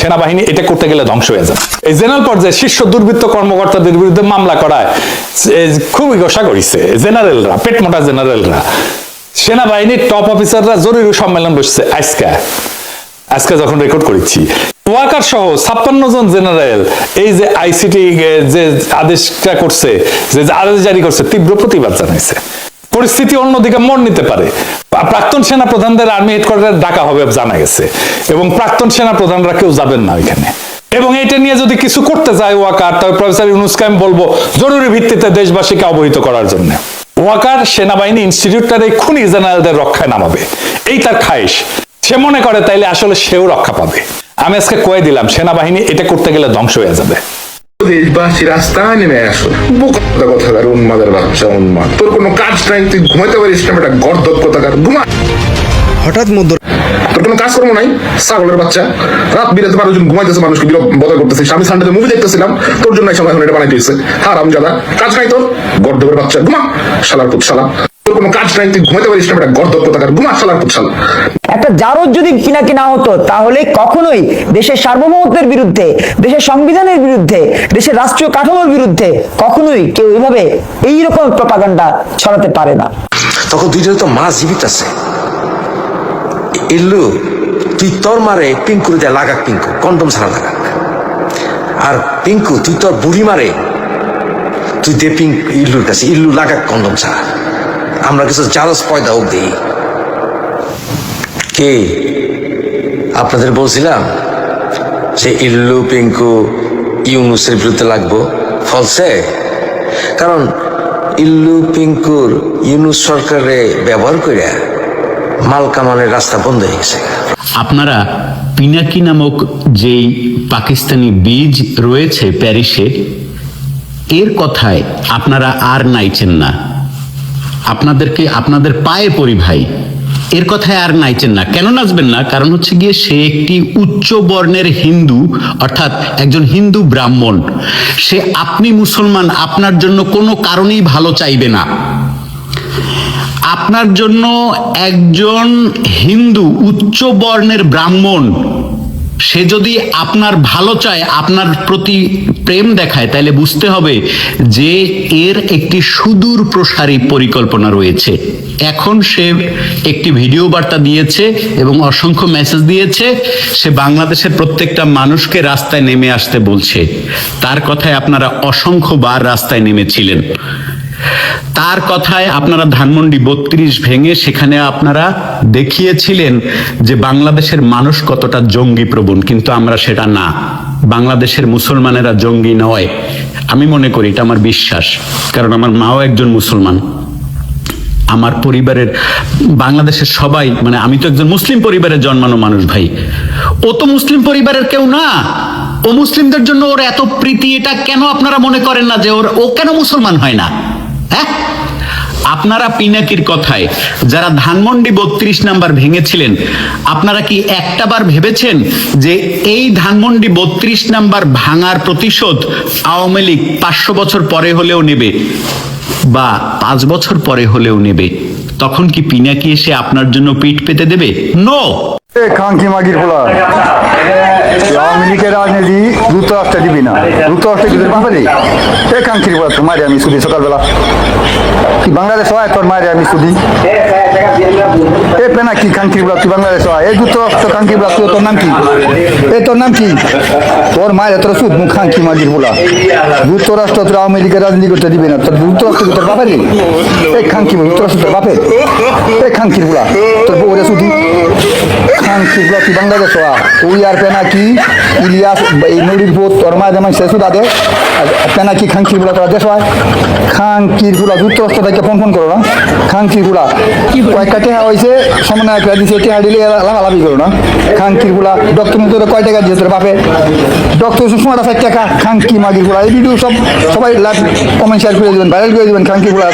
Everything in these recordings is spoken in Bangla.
সেনাবাহিনী এটা করতে গেলে ধ্বংস হয়ে এই জেনারেল পর্যায়ে শীর্ষ দুর্বৃত্ত কর্মকর্তাদের বিরুদ্ধে মামলা করায় খুবই করিছে জেনারেলরা জেনারেলরা। সেনাবাহিনীর টপ অফিসাররা জরুরি সম্মেলন বসছে আজকে। আজকে যখন রেকর্ড করেছি। ওয়াকার সহ ছাপ্পান্ন জন জেনারেল এই যে আইসিটি যে আদেশটা করছে, যে আদেশ জারি করছে, তীব্র প্রতিবাদ জানাইছে। পরিস্থিতি অন্যদিকে মোড় নিতে পারে। প্রাক্তন সেনা প্রধানদের আর্মি হেডকোয়ার্টার ডাকা হবে জানা গেছে। এবং প্রাক্তন সেনা প্রধানরা কেউ যাবেন না ওইখানে। এবং এটা নিয়ে যদি কিছু করতে যায় ওয়াকার, তবে প্রফেসর ইউনুসকে আমি বলব, জরুরি ভিত্তিতে দেশবাসীকে অবহিত করার জন্য। ওয়াকার সেনাবাহিনী ইনস্টিটিউটটার এই খুনি জেনারেলদের রক্ষায় নামাবে। এই তার খায়েশ। সে মনে করে তাইলে আসলে সেও রক্ষা পাবে। আমি আজকে কয়ে দিলাম, সেনাবাহিনী এটা করতে গেলে ধ্বংস হয়ে যাবে। দেশবাসী রাস্তায় নেমে আসো। বোকা কথাকার উন্মাদের বাচ্চা উন্মাদ। তোর কোনো কাজ নাই তুই ঘুমাইতে পারিস না একটা গর্দব কথাকার ঘুমা। হঠাৎ মধ্য তোর কোনো কাজ কর্ম নাই? ছাগলের বাচ্চা। রাত বিরাতে মানুষজন ঘুমাইতেছে মানুষকে বিরোধ বদল করতেছিস আমি সানডেতে মুভি দেখতেছিলাম তোর জন্য এই সময় এখন এটা বানাই হারাম জাদা কাজ নাই তোর? গর্দবের বাচ্চা ঘুমা। শালার পুত শালা। কোনো কাজ নাই তুই ঘুমাইতে পারিস না একটা গর্দব কথাকার ঘুমা পুত একটা জারদ যদি পিনাকি না হতো তাহলে কখনোই দেশের সার্বভৌমত্বের বিরুদ্ধে দেশের সংবিধানের বিরুদ্ধে দেশের রাষ্ট্রীয় কাঠামোর বিরুদ্ধে কখনোই কেউ এভাবে এইরকম প্রপাগান্ডা ছড়াতে পারে না। তখন দুইজনে তো মা জীবিত আছে। ইল্লু তুই তোর মারে পিঙ্কুর দিয়ে লাগাক পিঙ্কু কন্ডম ছাড়া লাগাক। আর পিঙ্কু তুই তোর বুড়ি মারে তুই দে পিঙ্ক ইল্লুর কাছে ইল্লু লাগাক কন্ডম ছাড়া। আমরা কিছু জালস পয়দা দিই কে? আপনাদের বলছিলাম যে ইল্লু পিঙ্কু ইউনুসের বিরুদ্ধে লাগবো। ফলসে? কারণ ইল্লু পিঙ্কুর ইউনুস সরকারে ব্যবহার করে মাল কামানের রাস্তা বন্ধ হয়ে গেছে। আপনারা পিনাকি নামক যেই পাকিস্তানি বীজ রয়েছে প্যারিসে, এর কথায় আপনারা আর নাইছেন না। আপনাদেরকে আপনাদের পায়ে পড়ি ভাই। এর কথায় আর নাইচেন না। কেন নাচবেন না? কারণ হচ্ছে গিয়ে সে একটি উচ্চ বর্ণের হিন্দু, অর্থাৎ একজন হিন্দু ব্রাহ্মণ। সে আপনি মুসলমান, আপনার জন্য কোনো কারণেই ভালো চাইবে না। আপনার জন্য একজন হিন্দু, উচ্চ বর্ণের ব্রাহ্মণ সে যদি আপনার ভালো চায়, আপনার প্রতি প্রেম দেখায় তাহলে বুঝতে হবে যে এর একটি সুদূর প্রসারী পরিকল্পনা রয়েছে। এখন সে একটি ভিডিও বার্তা দিয়েছে এবং অসংখ্য মেসেজ দিয়েছে। সে বাংলাদেশের প্রত্যেকটা মানুষকে রাস্তায় নেমে আসতে বলছে। তার কথায় আপনারা অসংখ্যবার রাস্তায় নেমেছিলেন। তার কথায় আপনারা ধানমন্ডি বত্রিশ ভেঙে সেখানে আপনারা দেখিয়েছিলেন যে বাংলাদেশের মানুষ কতটা জঙ্গি প্রবণ, কিন্তু আমরা সেটা না। বাংলাদেশের মুসলমানেরা জঙ্গি নয়। আমি মনে করি এটা আমার বিশ্বাস, কারণ আমার মাও একজন মুসলমান। আমার পরিবারের, বাংলাদেশের সবাই মানে আমি তো একজন মুসলিম পরিবারে জন্মানো মানুষ ভাই। ও তো মুসলিম পরিবারের কেউ না। ও মুসলিমদের জন্য ওর এত প্রীতি, এটা কেন আপনারা মনে করেন না যে ওর, ও কেন মুসলমান হয় না? হ্যাঁ? আপনারা পিনাকির কথায় যারা ধানমন্ডি বত্রিশ নাম্বার ভেঙেছিলেন আপনারা কি একটাবার ভেবেছেন যে এই ধানমন্ডি বত্রিশ নাম্বার ভাঙার প্রতিশোধ আওয়ামী লীগ পাঁচশো বছর পরে হলেও নেবে বা পাঁচ বছর পরে হলেও নেবে? তখন কি পিনাকি এসে আপনার জন্য পিঠ পেতে দেবে? নো খাঙ্কি মাগির আওয়ামী লীগের রাজনীতি যুক্তরাষ্ট্রে দিবি না। যুক্তরাষ্ট্রে দিবি বাপারে এ খাঙ্কির ফোলা তোর মারে আমি শুধু সকালবেলা। কি বাংলাদেশ হয়, তোর মারে আমি সুদি। এ পেনা কি? খাঙ্কির ফোলা তুই বাংলাদেশ? এই যুক্তরাষ্ট্র খাঙ্কির ফোলা তুই তোর নাম কি? এ তোর নাম কি? তোর মায়ের তোর সুদ, মুখ খাঙ্কি মাগির ফোলা যুক্তরাষ্ট্র তোর আওয়ামী লীগের রাজনীতি করতে দিবি না। তোর যুক্তরাষ্ট্র কি তোর বাপারে এই খাঙ্কি যুক্তরাষ্ট্র তোর বাপের। এই খাঙ্কির ফোলা তোর বউরে সুদি। খান কিগুলো তুই বাংলাদেশ? তুই আর পেনাকি ইলিয়াস, এই নদীর বোধ তোর মা যেমন শেষ দাদে পেনাকি খাঙ্কিরগুলা তোরা দেশ হয়? খাঙ্কিরগুলা যুক্তরাষ্ট্র থেকে ফোন ফোন করো না। খাঙ্কিরগুলা কয়েকটা হয়েছে? সমান একটা দিছে টেহা দিলে লাভালাভি করো না। খাঙ্কিরগুলা ডক্টর মুখ কয় টাকা দিয়েছে বাপে? ডক্টর সুষমা ষাট টাকা খাঙ্কি মাগিরগুলা এই ভিডিও সব সবাই লাইভ কমেন্ট শেয়ার করে দেবেন ভাইরাল করে দেবেন খাঙ্কিরগুলা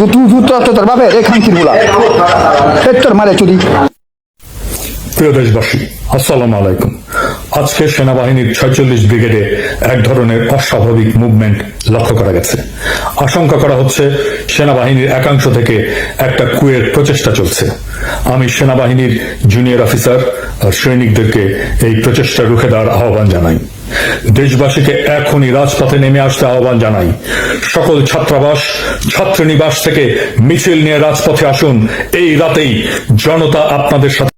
দুটো যুক্তরাষ্ট্র তোর বাপে, এই খাঙ্কিরগুলা তোর মারে চুরি। প্রিয় দেশবাসী, আসসালামু আলাইকুম। আজকে সেনাবাহিনীর ছয়চল্লিশ ব্রিগেডে এক ধরনের অস্বাভাবিক মুভমেন্ট লক্ষ্য করা গেছে। আশঙ্কা করা হচ্ছে সেনাবাহিনীর একাংশ থেকে একটা কুয়ের প্রচেষ্টা চলছে। আমি সেনাবাহিনীর জুনিয়র অফিসার আর সৈনিকদেরকে এই প্রচেষ্টা রুখে দেওয়ার আহ্বান জানাই। দেশবাসীকে এখনই রাজপথে নেমে আসতে আহ্বান জানাই। সকল ছাত্রাবাস, ছাত্রনিবাস থেকে মিছিল নিয়ে রাজপথে আসুন। এই রাতেই জনতা আপনাদের সাথে